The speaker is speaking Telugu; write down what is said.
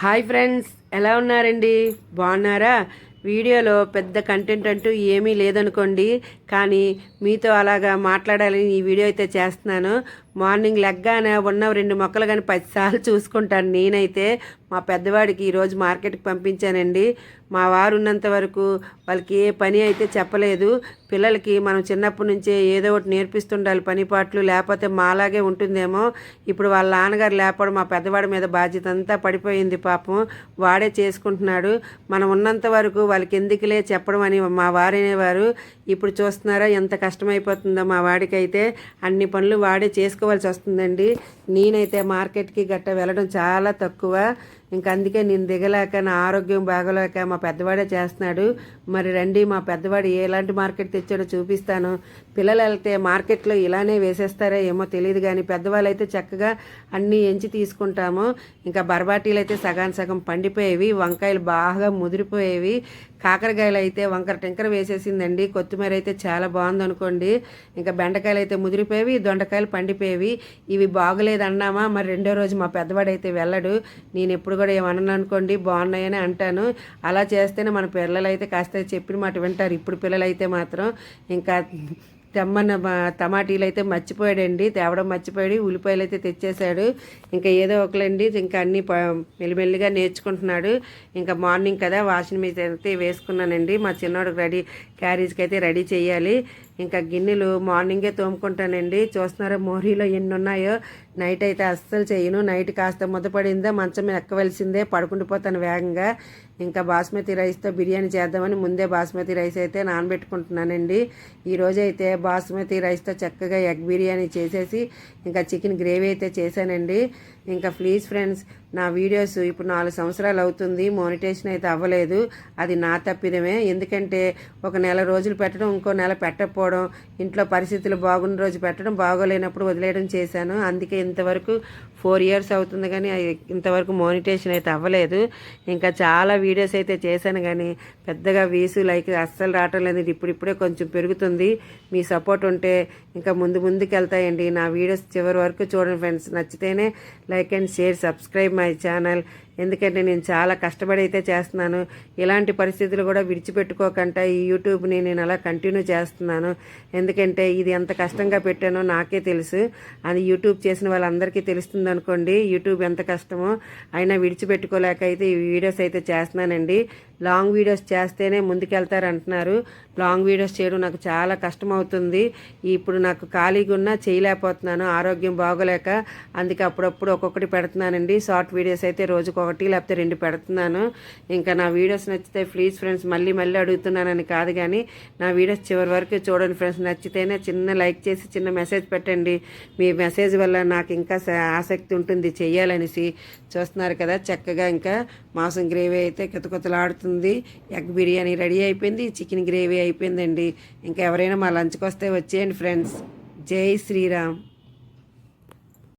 హాయ్ ఫ్రెండ్స్ ఎలా ఉన్నారండి? బాగున్నారా? వీడియోలో పెద్ద కంటెంట్ అంటూ ఏమీ లేదనుకోండి కానీ మీతో అలాగా మాట్లాడాలని ఈ వీడియో అయితే చేస్తున్నాను. మార్నింగ్ లెగ్గానే ఉన్న రెండు మొక్కలు కానీ పదిసార్లు చూసుకుంటాను. నేనైతే మా పెద్దవాడికి ఈరోజు మార్కెట్కి పంపించానండి. మా వారు ఉన్నంత వరకు వాళ్ళకి ఏ పని అయితే చెప్పలేదు. పిల్లలకి మనం చిన్నప్పటి నుంచే ఏదో ఒకటి నేర్పిస్తుండాలి పని పాటలు లేకపోతే మాలాగే ఉంటుందేమో. ఇప్పుడు వాళ్ళ నాన్నగారు లేపడం మా పెద్దవాడి మీద బాధ్యత అంతా పడిపోయింది పాపం. వాడే చేసుకుంటున్నాడు. మనం ఉన్నంత వరకు వాళ్ళకి ఎందుకులే చెప్పడం అని మా వారనేవారు ఇప్పుడు చూస్తున్నారా ఎంత కష్టమైపోతుందో మా వాడికైతే. అన్ని పనులు వాడే చేసుకో చేసుకోవాల్సి వస్తుందండి. నేనైతే మార్కెట్కి గట్ట వెళ్ళడం చాలా తక్కువ. ఇంకా అందుకే నేను దిగలేక నా ఆరోగ్యం బాగోలేక మా పెద్దవాడే చేస్తున్నాడు. మరి రండి మా పెద్దవాడు ఎలాంటి మార్కెట్ తెచ్చాడో చూపిస్తాను. పిల్లలు వెళ్తే మార్కెట్లో ఇలానే వేసేస్తారా ఏమో తెలియదు కానీ పెద్దవాళ్ళు అయితే చక్కగా అన్నీ ఎంచి తీసుకుంటాము. ఇంకా బర్బాటీలు అయితే సగాన్ సగం పండిపోయేవి వంకాయలు బాగా ముదిరిపోయేవి. కాకరకాయలు అయితే వంకర టెంకర వేసేసిందండి. కొత్తిమీర అయితే చాలా బాగుంది అనుకోండి. ఇంకా బెండకాయలు అయితే ముదిరిపోయేవి దొండకాయలు పండిపోయేవి. ఇవి బాగలేదు అన్నామా మరి రెండో రోజు మా పెద్దవాడైతే వెళ్ళడు. నేను ఎప్పుడు కూడా ఏమన్నాను అనుకోండి బాగున్నాయని అంటాను. అలా చేస్తేనే మన పిల్లలు అయితే కాస్త చెప్పిన మాట వింటారు. ఇప్పుడు పిల్లలు అయితే మాత్రం ఇంకా తెమ్మన్న టమాటీలు అయితే మర్చిపోయాడండి తేవడం మర్చిపోయాడు ఉల్లిపాయలు అయితే తెచ్చేశాడు. ఇంకా ఏదో ఒకలండి ఇంకా అన్నీ మెల్లిమెల్లిగా నేర్చుకుంటున్నాడు. ఇంకా మార్నింగ్ కదా వాషింగ్ మీద అయితే వేసుకున్నానండి. మా చిన్నోడికి రెడీ క్యారేజ్కి అయితే రెడీ చేయాలి. ఇంకా గిన్నెలు మార్నింగే తోముకుంటానండి. చూస్తున్నారా మోరీలో ఎన్ని ఉన్నాయో. నైట్ అయితే అస్సలు చేయను. నైట్ కాస్త ముద్దపడిందా మంచం మీద ఎక్కవలసిందే పడుకుండిపోతాను వేగంగా. ఇంకా బాస్మతి రైస్తో బిర్యానీ చేద్దామని ముందే బాస్మతి రైస్ అయితే నానబెట్టుకుంటున్నానండి. ఈరోజు అయితే బాస్మతి రైస్తో చక్కగా ఎగ్ బిర్యానీ చేసేసి ఇంకా చికెన్ గ్రేవీ అయితే చేశానండి. ఇంకా ప్లీజ్ ఫ్రెండ్స్ నా వీడియోస్ ఇప్పుడు నాలుగు సంవత్సరాలు అవుతుంది మోనిటేషన్ అయితే అవ్వలేదు. అది నా తప్పిదమే. ఎందుకంటే ఒక నెల రోజులు పెట్టడం ఇంకో నెల పెట్టకపోవడం ఇంట్లో పరిస్థితులు బాగున్న రోజు పెట్టడం బాగోలేనప్పుడు వదిలేయడం చేశాను. అందుకే ఇంతవరకు ఫోర్ ఇయర్స్ అవుతుంది కానీ ఇంతవరకు మోనిటేషన్ అయితే అవ్వలేదు. ఇంకా చాలా వీడియోస్ అయితే చేశాను కానీ పెద్దగా వీసు లైక్ అస్సలు రావటం లేదు. ఇప్పుడిప్పుడే కొంచెం పెరుగుతుంది. మీ సపోర్ట్ ఉంటే ఇంకా ముందు ముందుకు వెళ్తాయండి. నా వీడియోస్ చివరి వరకు చూడండి ఫ్రెండ్స్. నచ్చితేనే like and share subscribe my channel. ఎందుకంటే నేను చాలా కష్టపడి అయితే చేస్తున్నాను. ఇలాంటి పరిస్థితులు కూడా విడిచిపెట్టుకోకుండా ఈ యూట్యూబ్ని నేను అలా కంటిన్యూ చేస్తున్నాను. ఎందుకంటే ఇది ఎంత కష్టంగా పెట్టానో నాకే తెలుసు. అది యూట్యూబ్ చేసిన వాళ్ళందరికీ తెలుస్తుంది అనుకోండి. యూట్యూబ్ ఎంత కష్టమో అయినా విడిచిపెట్టుకోలేక అయితే ఈ వీడియోస్ అయితే చేస్తున్నానండి. లాంగ్ వీడియోస్ చేస్తేనే ముందుకెళ్తారు అంటున్నారు లాంగ్ వీడియోస్ చేయడం నాకు చాలా కష్టం అవుతుంది ఇప్పుడు నాకు ఖాళీగా ఉన్నా చేయలేకపోతున్నాను ఆరోగ్యం బాగోలేక అందుకే అప్పుడప్పుడు ఒక్కొక్కటి పెడుతున్నానండి. షార్ట్ వీడియోస్ అయితే రోజుకు ఒకటి లేకపోతే రెండు పెడుతున్నాను. ఇంకా నా వీడియోస్ నచ్చితే ప్లీజ్ ఫ్రెండ్స్ మళ్ళీ మళ్ళీ అడుగుతున్నానని కాదు కానీ నా వీడియోస్ చివరి వరకు చూడండి ఫ్రెండ్స్. నచ్చితేనే చిన్న లైక్ చేసి చిన్న మెసేజ్ పెట్టండి. మీ మెసేజ్ వల్ల నాకు ఇంకా ఆసక్తి ఉంటుంది చేయాలనేసి చూస్తున్నారు కదా చక్కగా ఇంకా మాంసం గ్రేవీ అయితే కొత్తలాడుతుంది. ఎగ్ బిర్యానీ రెడీ అయిపోయింది. చికెన్ గ్రేవీ అయిపోయిందండి. ఇంకా ఎవరైనా మా లంచ్కి వస్తే వచ్చేయండి ఫ్రెండ్స్. జై శ్రీరామ్.